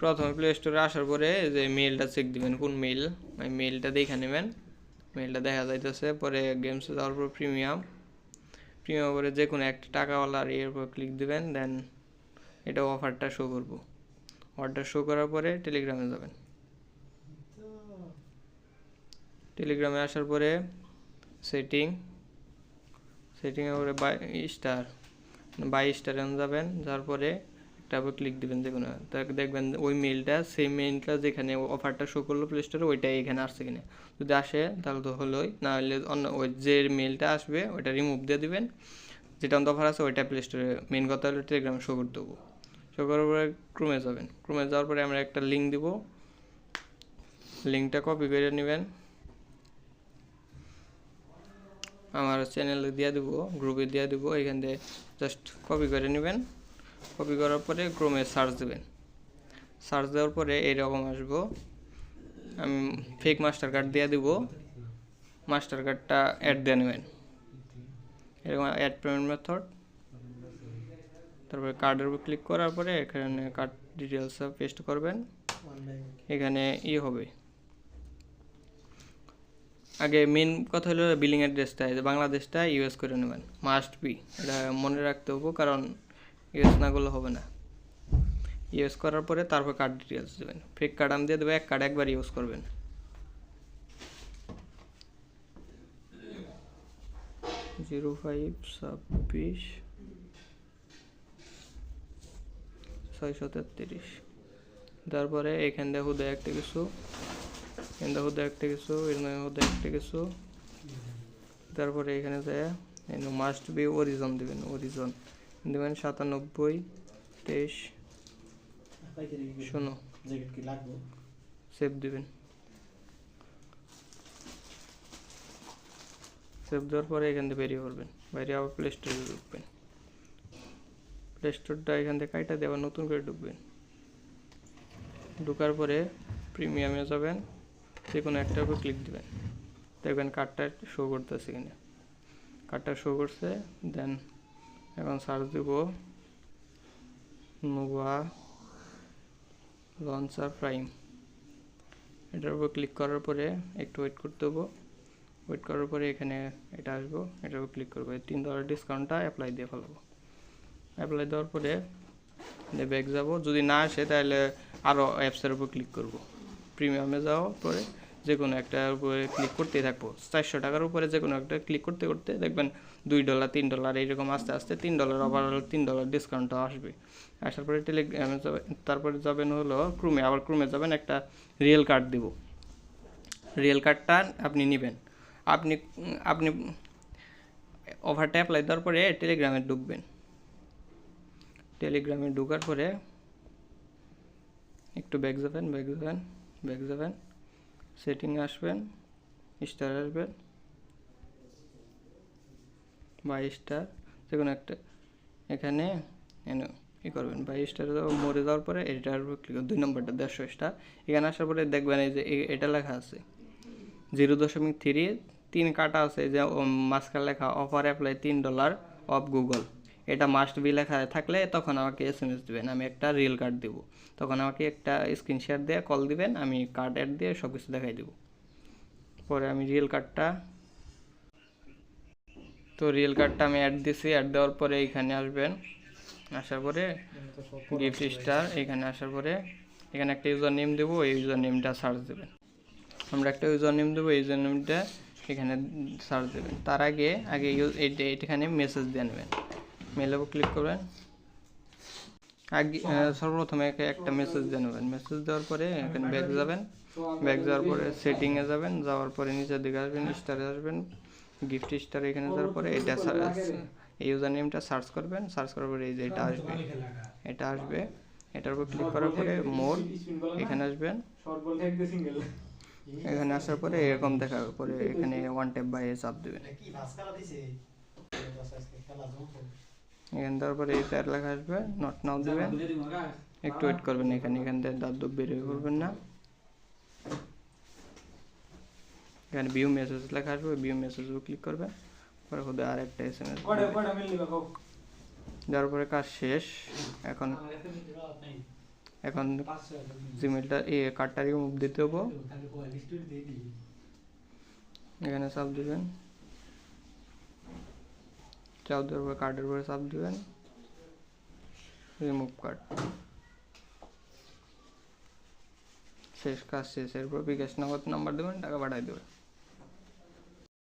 প্রথমে প্লে স্টোরে আসার পরে যে মেইলটা চেক দিবেন, কোন মেইল ওই মেইলটা দেখে নেবেন। মেইলটা দেখা যাইতেছে, পরে গেমসে যাওয়ার পর প্রিমিয়াম প্রিমিয়াম পরে যে কোনো একটা টাকাওয়ালার এর উপর ক্লিক দিবেন দেন এটা অফারটা শো করব। অফারটা শো করার পরে টেলিগ্রামে যাবেন। টেলিগ্রামে আসার পরে সেটিং সেটিংয়ে পরে বাই স্টার বাই স্টারে যাবেন যার পরে একটা ক্লিক দিবেন কোনো তাকে দেখবেন ওই মেইলটা সেই মেইলটা যেখানে অফারটা শো করল প্লে স্টোরে ওইটাই এখানে আসছে কিনা। যদি আসে, তাহলে তো হলোই, না হলে অন্য ওই যে মেইলটা আসবে, ওইটা রিমুভ দিয়ে দেবেন। যেটা অন্ত অফার আছে, ওইটা প্লে স্টোরে মেইন কথা হলো টেলিগ্রামে শো করতে দেবো শো করার পরে ক্রোমে যাবেন। ক্রোমে যাওয়ার পরে আমরা একটা লিঙ্ক দিব। লিঙ্কটা কপি করে নেবেন। আমার চ্যানেলে দিয়ে দেবো গ্রুপে দিয়ে দেবো, এখান থেকে জাস্ট কপি করে নেবেন। কপি করার পরে ক্রোমে সার্চ দেবেন। সার্চ দেওয়ার পরে এইরকম আসব। আমি ফেক মাস্টার কার্ড দিয়ে দেবো। মাস্টার কার্ডটা অ্যাড দিয়ে নেবেন। এরকম অ্যাড পেমেন্ট মেথড তারপরে কার্ডের উপর ক্লিক করার পরে এখানে কার্ড ডিটেলস পেস্ট করবেন। এখানে ই হবে। আগে মেন কথা হলো বিলিং অ্যাড্রেসটা যে বাংলাদেশটা ইউএস করে নেবেন। মাস্ট বি এটা মনে রাখতে হবে, কারণ ইউএস না করলে হবে না। ইউএস করার পরে তারপর কার্ড ডিটেলস দেবেন। ফেক কার্ড আমি দিয়ে দেবো, এক কার্ড একবার ইউজ করবেন। জিরো ফাইভ ছাব্বিশ, ছয়শো তেত্রিশ। তারপরে এখান থেকে হুদে একটা কিছু থেকে হুদে একটা কিছু এখানে হুদে একটা কিছু তারপরে এখানে যায় মাস্ট বি অরিজন দেবেন অরিজন দেবেন সাতানব্বই, তেইশ। শোনো। সেভ দিবেন। সেভ দেওয়ার পরে এখান থেকে বেরিয়ে পড়বেন। বাইরে আবার প্লে স্টোরে ঢুকবেন। প্লে স্টোরটা এখান থেকে কাইটা আবার নতুন করে ঢুকবেন। ঢুকার পরে প্রিমিয়ামে যাবেন। যে কোনো একটার উপর ক্লিক দিবেন। দেখবেন কার্ডটা শো করতেছে কিনা। কার্ডটা শো করছে দেন এখন সার্চ দিব নোভা লঞ্চার প্রাইম এটার উপর ক্লিক করার পরে একটু ওয়েট করতে হব। ওয়েট করার পরে এখানে এটা আসব, এটার উপর ক্লিক করব। তিন ডলার ডিসকাউন্টটা অ্যাপ্লাই দিয়ে ফেলাবো। অ্যাপ্লাই দেওয়ার পরে ব্যাগ যাব যদি না আসে তাহলে আরও অ্যাপসের উপর ক্লিক করব। প্রিমিয়ামে যাওয়ার পরে যে কোনো একটার উপরে ক্লিক করতেই থাকব। চারশো টাকার উপরে যে কোনো একটা ক্লিক করতে করতে দেখবেন দুই ডলার তিন ডলার এইরকম আস্তে আস্তে তিন ডলার ওভারঅল তিন ডলার ডিসকাউন্টটা আসবে। আসার পরে টেলিগ্রামে যাবে, তারপরে যাবেন হলো ক্রুমে আবার ক্রুমে যাবেন একটা রিয়েল কার্ড দিব। রিয়েল কার্ডটা আপনি নেবেন। আপনি আপনি ওভারটা অ্যাপ্লাই দেওয়ার পরে টেলিগ্রামে ঢুকবেন। টেলিগ্রামে ঢোকার পরে একটু ব্যাক যাবেন ব্যাক যাবেন। ব্যাক যাবেন সেটিংয়ে আসবেন স্টার আসবেন বা স্টার যে কোনো একটা, এখানে ই করবেন বা স্টার মরে যাওয়ার পরে এটার ক্লিক দুই নম্বরটা দেড়শো স্টার এখানে আসার পরে দেখবেন এই যে এটা লেখা আছে জিরো দশমিক থ্রি তিন কাটা আছে, যে মাঝখানে লেখা অফার অ্যাপ্লাই তিন ডলার অফ গুগল এটা মাস্ট বি লেখা থাকলে তখন আমাকে এস এম এস দেবেন, আমি একটা রিয়েল কার্ড দেবো। তখন আমাকে একটা স্ক্রিনশট দিয়ে কল দিবেন, আমি কার্ড অ্যাড দিয়ে সব কিছু দেখাই দেবো। পরে আমি রিয়েল কার্ডটা তো রিয়েল কার্ডটা আমি অ্যাড দিছি অ্যাড দেওয়ার পরে এইখানে আসবেন। আসার পরে গিফট স্টার এখানে আসার পরে এখানে একটা ইউজার নেম দেবো, এই ইউজার নেমটা সার্চ দেবেন। আমরা একটা ইউজার নেম দেবো, এই ইউজার নেমটা এখানে সার্চ দেবেন। তার আগে আগে এখানে মেসেজ দিয়ে নেবেন। মেলে ক্লিক করবেন। আগে সর্বপ্রথমে একে একটা মেসেজ দিয়ে নেবেন। মেসেজ দেওয়ার পরে এখানে ব্যাক যাবেন। ব্যাক যাওয়ার পরে সেটিংয়ে যাবেন। যাওয়ার পরে নিচের দিকে আসবেন স্টারে আসবেন গিফট স্টার এখানে যাওয়ার পরে এটা এই ইউজার নেমটা সার্চ করবেন। সার্চ করার পরে এই যে এটা আসবে। এটা আসবে। এটার উপর ক্লিক করার পরে মোর এখানে আসবেন। এখানে আসার পরে এরকম দেখার পরে এখানে ওয়ান ট্যাপ বাইরে চাপ দেবেন। এখানে দেওয়ার পরে এটা লেখা আসবে নট নাও দেবেন একটু ওয়েট করবেন এখানে এখান থেকে দাঁত দুধ বের করবেন না। এখানে ভিউ মেসেজ লেখা আসবে ভিউ মেসেজ ক্লিক করবেন পরে খুদে আর একটা এস এম এস দেওয়ার পরে কাজ শেষ এখন এখন জিমেলটা এ কার্ডটা রিমুভ দিতে হব। এখানে চাপ দিবেন। চাপ দেওয়ার পরে কার্ডের উপরে চাপ দিবেন রিমুভ কার্ড শেষ কাজ শেষ এরপর বিকাশ নগদ নাম্বার দেবেন টাকা পাঠাই দেবেন